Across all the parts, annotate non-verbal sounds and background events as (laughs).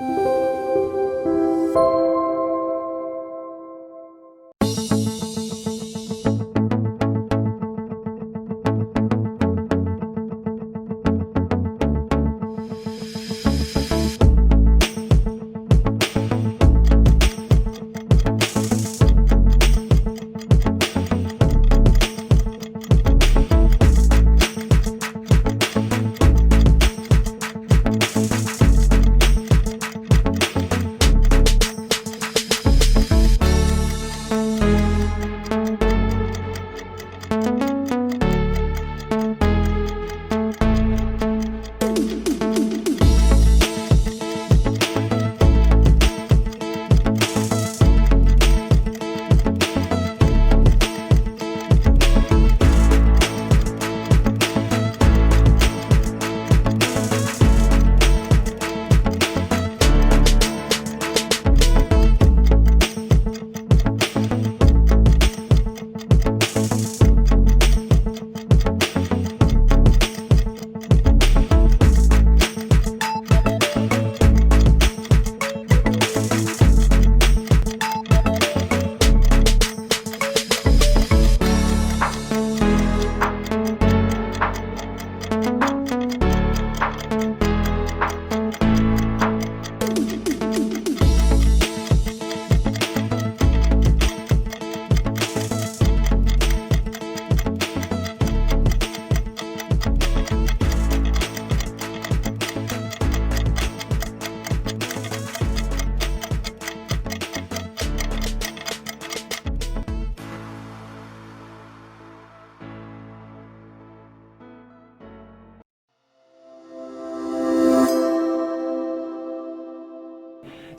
Música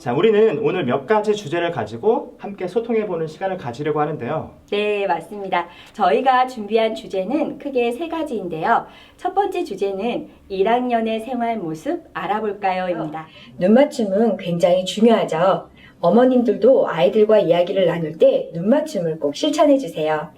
자, 우리는 오늘 몇 가지 주제를 가지고 함께 소통해보는 시간을 가지려고 하는데요. 네, 맞습니다. 저희가 준비한 주제는 크게 세 가지인데요. 첫 번째 주제는 1학년의 생활 모습 알아볼까요?입니다. 눈맞춤은 굉장히 중요하죠. 어머님들도 아이들과 이야기를 나눌 때 눈맞춤을 꼭 실천해 주세요.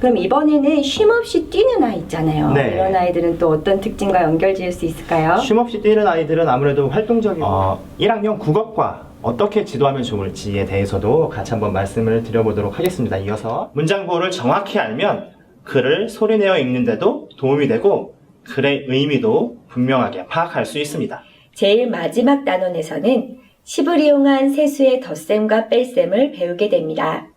그럼 이번에는 쉼 없이 뛰는 아이 있잖아요. 네. 이런 아이들은 또 어떤 특징과 연결 지을 수 있을까요? 쉼 없이 뛰는 아이들은 아무래도 활동적인 어, 1학년 국어과 어떻게 지도하면 좋을지에 대해서도 같이 한번 말씀을 드려보도록 하겠습니다. 이어서 문장 구호를 정확히 알면 글을 소리내어 읽는데도 도움이 되고 글의 의미도 분명하게 파악할 수 있습니다. 제일 마지막 단원에서는 10을 이용한 세수의 덧셈과 뺄셈을 배우게 됩니다.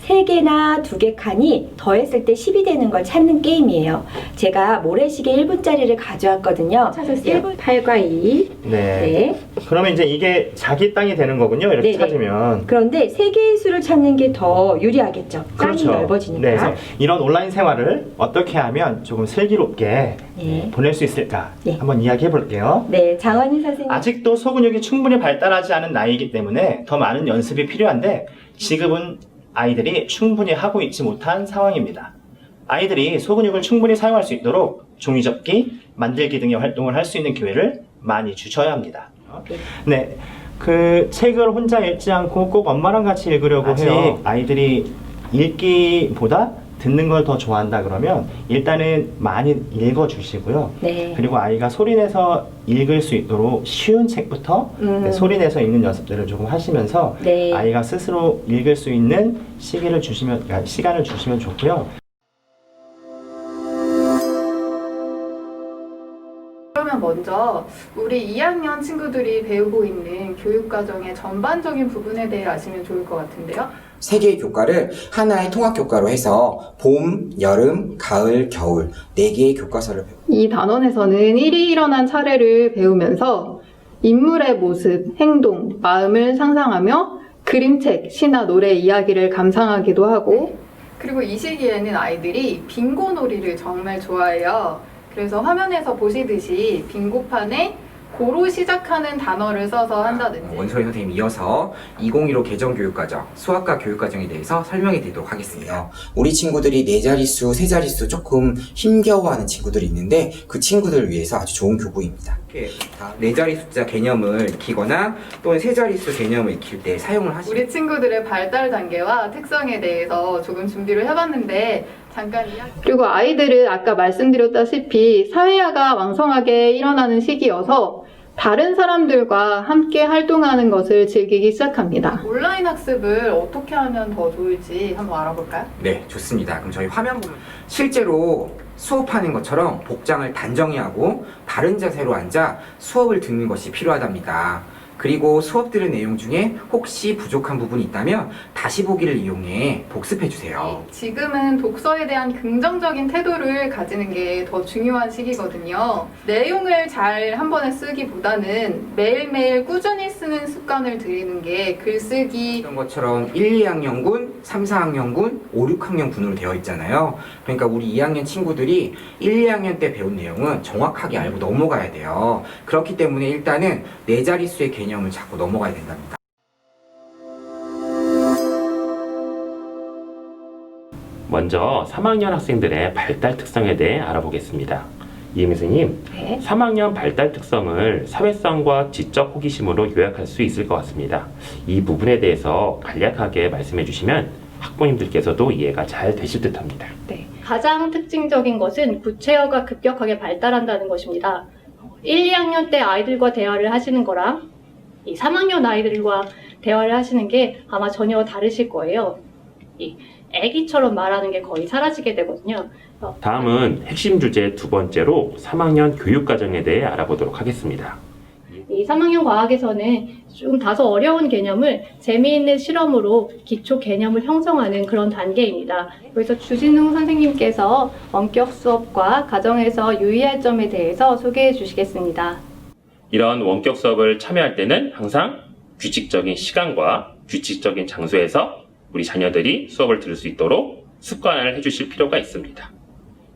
세 개나 두개 칸이 더했을 때 10이 되는 걸 찾는 게임이에요. 제가 모래시계 1분짜리를 가져왔거든요. 찾았어요. 1분 8과 2. 네. 네. 그러면 이제 이게 자기 땅이 되는 거군요. 이렇게 네네. 찾으면. 그런데 세 개의 수를 찾는 게 더 유리하겠죠. 땅이 넓어지니까. 네, 그래서 이런 온라인 생활을 어떻게 하면 조금 슬기롭게 네. 보낼 수 있을까 네. 한번 이야기해 볼게요. 네, 장원희 선생님. 아직도 소근육이 충분히 발달하지 않은 나이이기 때문에 더 많은 연습이 필요한데 지금은 아이들이 충분히 하고 있지 못한 상황입니다. 아이들이 소근육을 충분히 사용할 수 있도록 종이접기, 만들기 등의 활동을 할 수 있는 기회를 많이 주셔야 합니다. 네. 그 책을 혼자 읽지 않고 꼭 엄마랑 같이 읽으려고 해요. 아이들이 읽기보다 듣는 걸 더 좋아한다 그러면 일단은 많이 읽어 주시고요. 네. 그리고 아이가 소리내서 읽을 수 있도록 쉬운 책부터 음. 네, 소리내서 읽는 연습들을 조금 하시면서 네. 아이가 스스로 읽을 수 있는 시기를 주시면 그러니까 시간을 주시면 좋고요. 그러면 먼저 우리 2학년 친구들이 배우고 있는 교육과정의 전반적인 부분에 대해 아시면 좋을 것 같은데요. 세 개의 교과를 하나의 통합 교과로 해서 봄, 여름, 가을, 겨울 네 개의 교과서를 배웁니다. 이 단원에서는 일이 일어난 차례를 배우면서 인물의 모습, 행동, 마음을 상상하며 그림책, 시나 노래 이야기를 감상하기도 하고 그리고 이 시기에는 아이들이 빙고 놀이를 정말 좋아해요. 그래서 화면에서 보시듯이 빙고판에 고로 시작하는 단어를 써서 한다든지 원소희 선생님 이어서 2015 개정 교육과정, 수학과 교육과정에 대해서 설명해 드리도록 하겠습니다. 우리 친구들이 네 자릿수, 세 자릿수 조금 힘겨워하는 친구들이 있는데 그 친구들을 위해서 아주 좋은 교구입니다. 이렇게 다네 자리 숫자 개념을 익히거나 또는 세 자릿수 개념을 익힐 때 사용을 하시면 우리 친구들의 발달 단계와 특성에 대해서 조금 준비를 해봤는데 잠깐 이야기 그리고 아이들은 아까 말씀드렸다시피 사회화가 왕성하게 일어나는 시기여서 다른 사람들과 함께 활동하는 것을 즐기기 시작합니다. 온라인 학습을 어떻게 하면 더 좋을지 한번 알아볼까요? 네, 좋습니다. 그럼 저희 화면 보면 실제로 수업하는 것처럼 복장을 단정히 하고 바른 자세로 앉아 수업을 듣는 것이 필요하답니다. 그리고 수업 들은 내용 중에 혹시 부족한 부분이 있다면 다시 보기를 이용해 복습해 주세요. 지금은 독서에 대한 긍정적인 태도를 가지는 게 더 중요한 시기거든요. 내용을 잘 한 번에 쓰기보다는 매일매일 꾸준히 쓰는 습관을 들이는 게 글쓰기 이런 것처럼 1, 2학년군, 3, 4학년군, 5, 6학년 군으로 되어 있잖아요. 그러니까 우리 2학년 친구들이 1, 2학년 때 배운 내용은 정확하게 알고 넘어가야 돼요. 그렇기 때문에 일단은 네 자릿수의 개념 을 잡고 넘어가야 된답니다. 먼저 3학년 학생들의 발달 특성에 대해 알아보겠습니다. 이혜미 선생님, 네. 3학년 발달 특성을 사회성과 지적 호기심으로 요약할 수 있을 것 같습니다. 이 부분에 대해서 간략하게 말씀해 주시면 학부모님들께서도 이해가 잘 되실 듯 합니다. 가장 특징적인 것은 구체어가 급격하게 발달한다는 것입니다. 1, 2학년 때 아이들과 대화를 하시는 거랑 이 3학년 아이들과 대화를 하시는 게 아마 전혀 다르실 거예요. 이 애기처럼 말하는 게 거의 사라지게 되거든요. 다음은 핵심 주제 두 번째로 3학년 교육 과정에 대해 알아보도록 하겠습니다. 이 3학년 과학에서는 좀 다소 어려운 개념을 재미있는 실험으로 기초 개념을 형성하는 그런 단계입니다. 그래서 주진웅 선생님께서 원격 수업과 가정에서 유의할 점에 대해서 소개해 주시겠습니다. 이런 원격 수업을 참여할 때는 항상 규칙적인 시간과 규칙적인 장소에서 우리 자녀들이 수업을 들을 수 있도록 습관을 해주실 필요가 있습니다.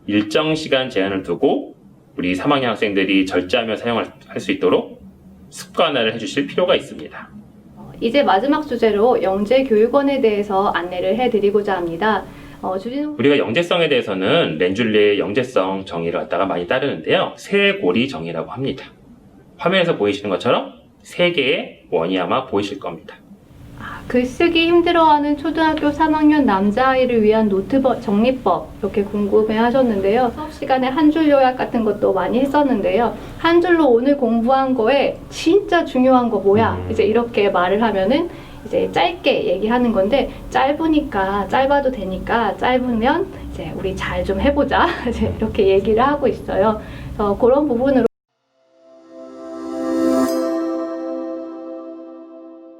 일정 시간 제한을 두고 우리 3학년 학생들이 절제하며 사용할 수 있도록 습관화를 해주실 필요가 있습니다. 이제 마지막 주제로 영재 교육원에 대해서 안내를 해드리고자 합니다. 어, 주진우 우리가 영재성에 대해서는 렌줄리의 영재성 정의를 갖다가 많이 따르는데요. 세 고리 정의라고 합니다. 화면에서 보이시는 것처럼 세 개의 원이 아마 보이실 겁니다. 글쓰기 힘들어하는 초등학교 3학년 남자아이를 위한 노트법 정리법 이렇게 궁금해 하셨는데요. 수업 시간에 한 줄 요약 같은 것도 많이 했었는데요. 한 줄로 오늘 공부한 거에 진짜 중요한 거 뭐야? 음. 이제 이렇게 말을 하면은 이제 짧게 얘기하는 건데 짧으니까 짧아도 되니까 짧으면 이제 우리 잘 좀 해보자 (laughs) 이제 이렇게 얘기를 하고 있어요. 그래서 그런 부분으로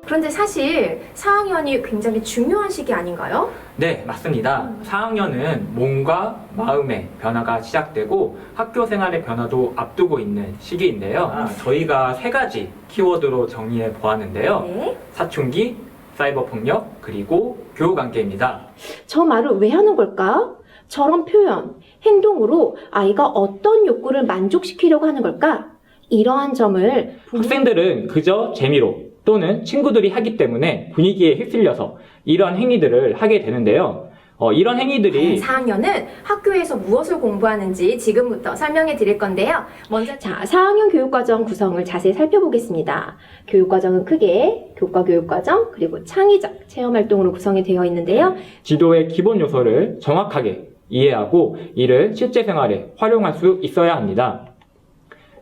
그런데 사실 4학년이 굉장히 중요한 시기 아닌가요? 네, 맞습니다. 4학년은 몸과 마음의 변화가 시작되고 학교 생활의 변화도 앞두고 있는 시기인데요. 아, 저희가 세 가지 키워드로 정의해 보았는데요. 네. 사춘기, 사이버 폭력, 그리고 교우 관계입니다. 저 말을 왜 하는 걸까? 저런 표현, 행동으로 아이가 어떤 욕구를 만족시키려고 하는 걸까? 이러한 점을 부모- 학생들은 그저 재미로 또는 친구들이 하기 때문에 분위기에 휩쓸려서 이런 행위들을 하게 되는데요. 어, 이런 행위들이 4학년은 학교에서 무엇을 공부하는지 지금부터 설명해 드릴 건데요. 먼저 자, 4학년 교육과정 구성을 자세히 살펴보겠습니다. 교육과정은 크게 교과 교육과정 그리고 창의적 체험 활동으로 구성이 되어 있는데요. 지도의 기본 요소를 정확하게 이해하고 이를 실제 생활에 활용할 수 있어야 합니다.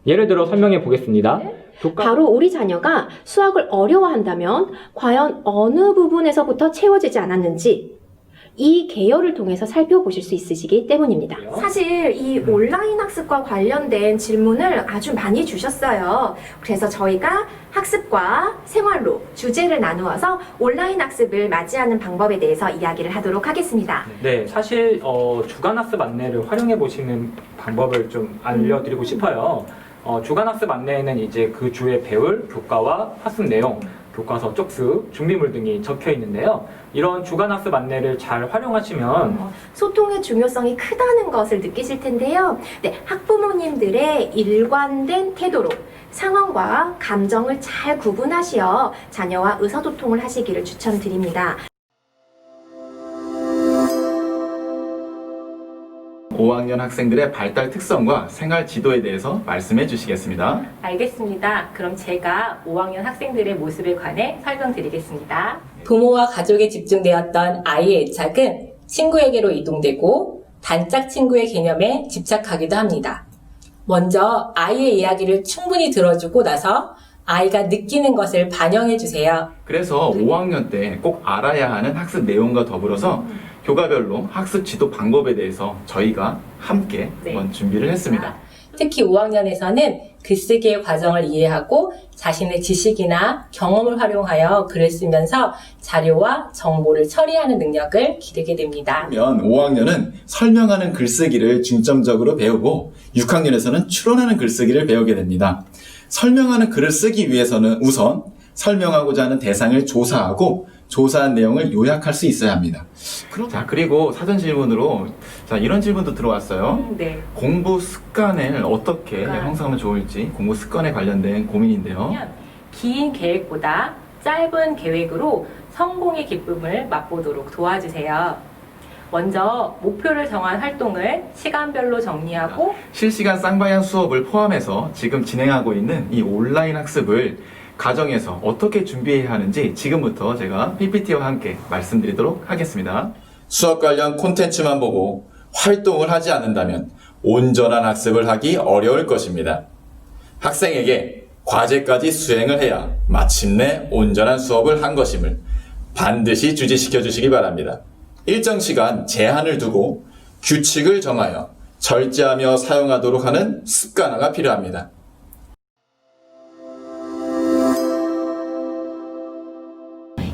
예를 들어 설명해 보겠습니다. 교과 바로 우리 자녀가 수학을 어려워한다면 과연 어느 부분에서부터 채워지지 않았는지 이 계열을 통해서 살펴보실 수 있으시기 때문입니다. 사실 이 온라인 학습과 관련된 질문을 아주 많이 주셨어요. 그래서 저희가 학습과 생활로 주제를 나누어서 온라인 학습을 맞이하는 방법에 대해서 이야기를 하도록 하겠습니다. 네, 사실 어, 주간 학습 안내를 활용해 보시는 방법을 좀 알려드리고 싶어요. 어, 주간학습 안내에는 이제 그 주에 배울 교과와 학습 내용, 교과서 쪽수, 준비물 등이 적혀 있는데요. 이런 주간학습 안내를 잘 활용하시면 어, 소통의 중요성이 크다는 것을 느끼실 텐데요. 네, 학부모님들의 일관된 태도로 상황과 감정을 잘 구분하시어 자녀와 의사소통을 하시기를 추천드립니다. 5학년 학생들의 발달 특성과 생활 지도에 대해서 말씀해 주시겠습니다. 알겠습니다. 그럼 제가 5학년 학생들의 모습에 관해 설명드리겠습니다. 부모와 가족에 집중되었던 아이의 애착은 친구에게로 이동되고 단짝 친구의 개념에 집착하기도 합니다. 먼저 아이의 이야기를 충분히 들어주고 나서 아이가 느끼는 것을 반영해 주세요. 그래서 5학년 때 꼭 알아야 하는 학습 내용과 더불어서 교과별로 학습 지도 방법에 대해서 저희가 함께 네. 한번 준비를 했습니다. 특히 5학년에서는 글쓰기의 과정을 이해하고 자신의 지식이나 경험을 활용하여 글을 쓰면서 자료와 정보를 처리하는 능력을 기르게 됩니다. 그러면 5학년은 설명하는 글쓰기를 중점적으로 배우고 6학년에서는 추론하는 글쓰기를 배우게 됩니다. 설명하는 글을 쓰기 위해서는 우선 설명하고자 하는 대상을 조사하고 조사한 내용을 요약할 수 있어야 합니다. 자, 그리고 사전 질문으로 자, 이런 질문도 들어왔어요. 네. 공부 습관을 어떻게 습관. 형성하면 좋을지 공부 습관에 관련된 고민인데요. 그러면 긴 계획보다 짧은 계획으로 성공의 기쁨을 맛보도록 도와주세요. 먼저 목표를 정한 활동을 시간별로 정리하고 실시간 쌍방향 수업을 포함해서 지금 진행하고 있는 이 온라인 학습을 가정에서 어떻게 준비해야 하는지 지금부터 제가 PPT와 함께 말씀드리도록 하겠습니다. 수업 관련 콘텐츠만 보고 활동을 하지 않는다면 온전한 학습을 하기 어려울 것입니다. 학생에게 과제까지 수행을 해야 마침내 온전한 수업을 한 것임을 반드시 주지시켜 주시기 바랍니다. 일정 시간 제한을 두고 규칙을 정하여 절제하며 사용하도록 하는 습관화가 필요합니다.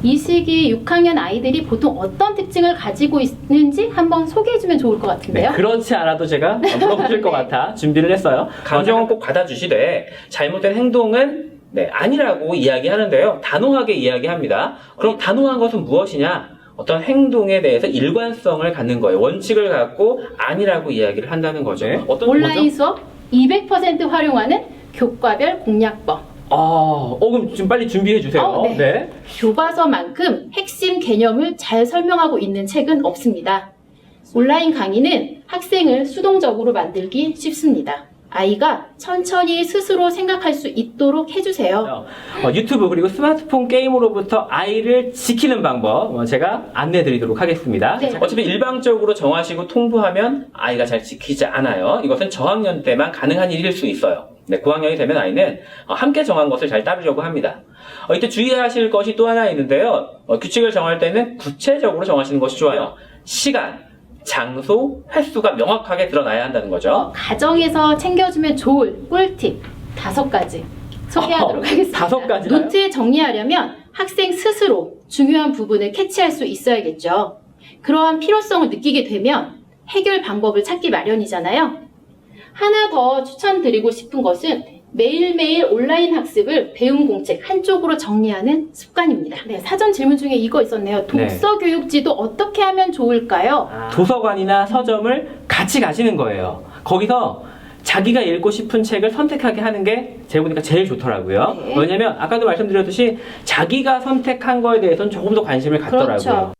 이 시기 6학년 아이들이 보통 어떤 특징을 가지고 있는지 한번 소개해주면 좋을 것 네, 같은데요. 그렇지 않아도 제가 물어보실 (laughs) 것 같아 준비를 했어요. 감정은 꼭 받아주시되 잘못된 행동은 네, 아니라고 이야기하는데요. 단호하게 이야기합니다. 그럼 단호한 것은 무엇이냐? 어떤 행동에 대해서 일관성을 갖는 거예요. 원칙을 갖고 아니라고 이야기를 한다는 거죠. 어떤 온라인 거죠? 수업 200% 활용하는 교과별 공략법. 아, 어, 그럼 지금 빨리 준비해 주세요. 어, 네. 네. 교과서만큼 핵심 개념을 잘 설명하고 있는 책은 없습니다. 온라인 강의는 학생을 수동적으로 만들기 쉽습니다. 아이가 천천히 스스로 생각할 수 있도록 해주세요. 어, 유튜브 그리고 스마트폰 게임으로부터 아이를 지키는 방법 어, 제가 안내 드리도록 하겠습니다. 네. 어차피 일방적으로 정하시고 통보하면 아이가 잘 지키지 않아요. 이것은 저학년 때만 가능한 일일 수 있어요. 네, 9학년이 되면 아이는 어, 함께 정한 것을 잘 따르려고 합니다. 어, 이때 주의하실 것이 또 하나 있는데요. 어, 규칙을 정할 때는 구체적으로 정하시는 것이 좋아요. 시간, 장소, 횟수가 명확하게 드러나야 한다는 거죠. 가정에서 챙겨주면 좋을 꿀팁 다섯 가지 소개하도록 어, 하겠습니다. 다섯 가지나요? 노트에 정리하려면 학생 스스로 중요한 부분을 캐치할 수 있어야겠죠. 그러한 필요성을 느끼게 되면 해결 방법을 찾기 마련이잖아요. 하나 더 추천드리고 싶은 것은 매일매일 온라인 학습을 배움 공책 한쪽으로 정리하는 습관입니다. 네, 사전 질문 중에 이거 있었네요. 독서 교육지도 어떻게 하면 좋을까요? 도서관이나 서점을 같이 가시는 거예요. 거기서 자기가 읽고 싶은 책을 선택하게 하는 게 제가 보니까 제일 좋더라고요. 네. 왜냐면 아까도 말씀드렸듯이 자기가 선택한 거에 대해서는 조금 더 관심을 갖더라고요. 그렇죠.